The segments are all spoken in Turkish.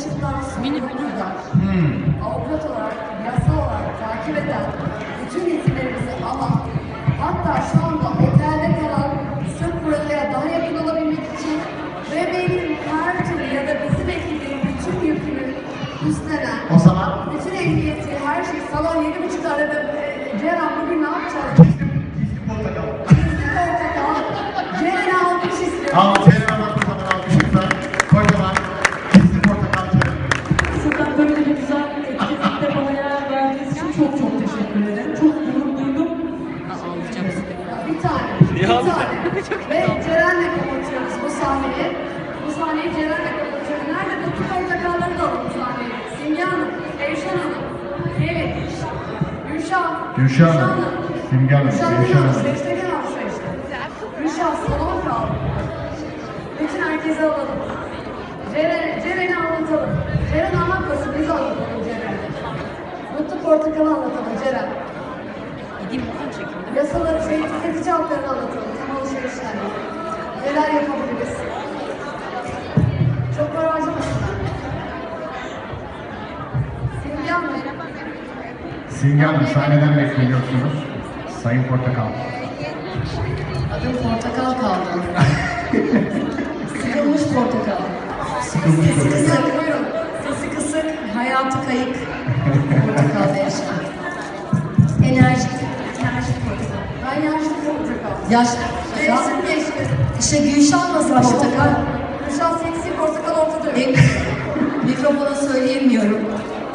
başından sonuna kadar Hmm. avukat olarak, yasa olarak takip eden bütün isimlerimizi alan, hatta şu anda otelde kalan sırf buraya daha yakın olabilmek için ve benim her türlü ya da bizim ekibin bütün yükünü üstlenen, O zaman bütün ehliyeti, her şey, salon yedi buçuk arada, e, Ceren bugün ne yapacağız? gizli portakal. Gizli portakal, Ceren'i almış istiyorum. Tane. Ve Ceren'le kapatıyoruz bu sahneyi. Bu sahneyi Ceren'le kapatıyoruz. Nerede? Mutlu portakalları da alalım sahneye. Simge Hanım, Eyşan Hanım, Gelin, Gülşah, Gülşah Hanım, Simge Hanım, Gülşah Gülşah Hanım, Hanım. Seçteki Hanım işte. Gülşah, salon kaldı. Bütün herkese alalım. Ceren, Ceren'i anlatalım. Ceren anlatmasın, biz anlatalım Ceren'i. Mutlu portakalı anlatalım Ceren. Gideyim çekeyim. Yasaları, şey, tüketici haklarını anlatalım. Tam alışverişlerle. Neler yapabiliriz? Çok para harcamasınlar. Hanım. Simge Hanım sahneden bekleniyorsunuz. Sayın Portakal. Adım portakal kaldı. Sıkılmış portakal. Sıkılmış portakal. Sesi kısık, hayatı kayık. Portakalda yaşayan. Ben yaşlı portakal. Yaşlı Mevsim geçti. İşte Gülşah nasıl portakal? Gülşah seksi portakal ortada. Ne- Mikrofona söyleyemiyorum.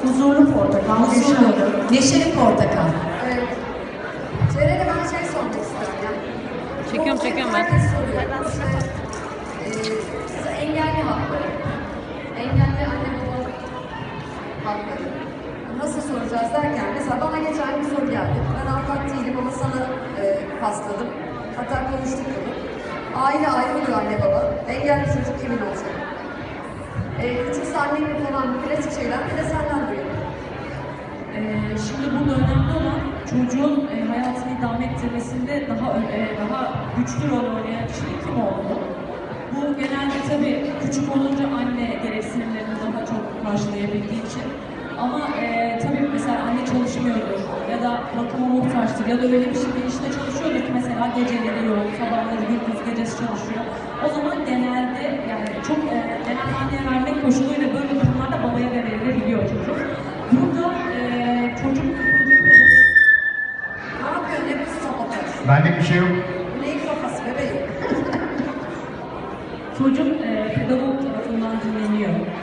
Huzurlu portakal, huzurlu, neşeli portakal. Evet. Ceren'e ben şey sormak istiyorum yani. Çekiyorum, çekiyorum ben. Herkes soruyor. İşte, e, size engelli hakları. Engelli anne baba hakları. Soracağız derken, mesela bana geçen bir soru geldi. Ben avukat değilim ama sana e, pasladım. Hatta konuştuk bunu. Aile ayrılıyor anne baba. Engelli çocuk kimin olacak? E, küçük annenin falan klasik şeyler bir de senden duyuyorum. Ee, şimdi burada önemli olan çocuğun e, hayatını idame ettirmesinde daha e, daha güçlü rol oynayan kişi kim olmalı? Bu genelde tabii küçük olunca anne gereksinimlerini daha çok karşılayabildiği için. Ama e, çalışmıyordur ya da bakıma muhtaçtır ya da öyle bir bir işte çalışıyordur ki mesela geceleri yoğun, sabahları gündüz gecesi çalışıyor. O zaman genelde yani çok e, genel anneye vermek koşuluyla böyle durumlarda babaya da verilebiliyor çocuk. Burada e, çocuk çocuk? Bende bir şey yok.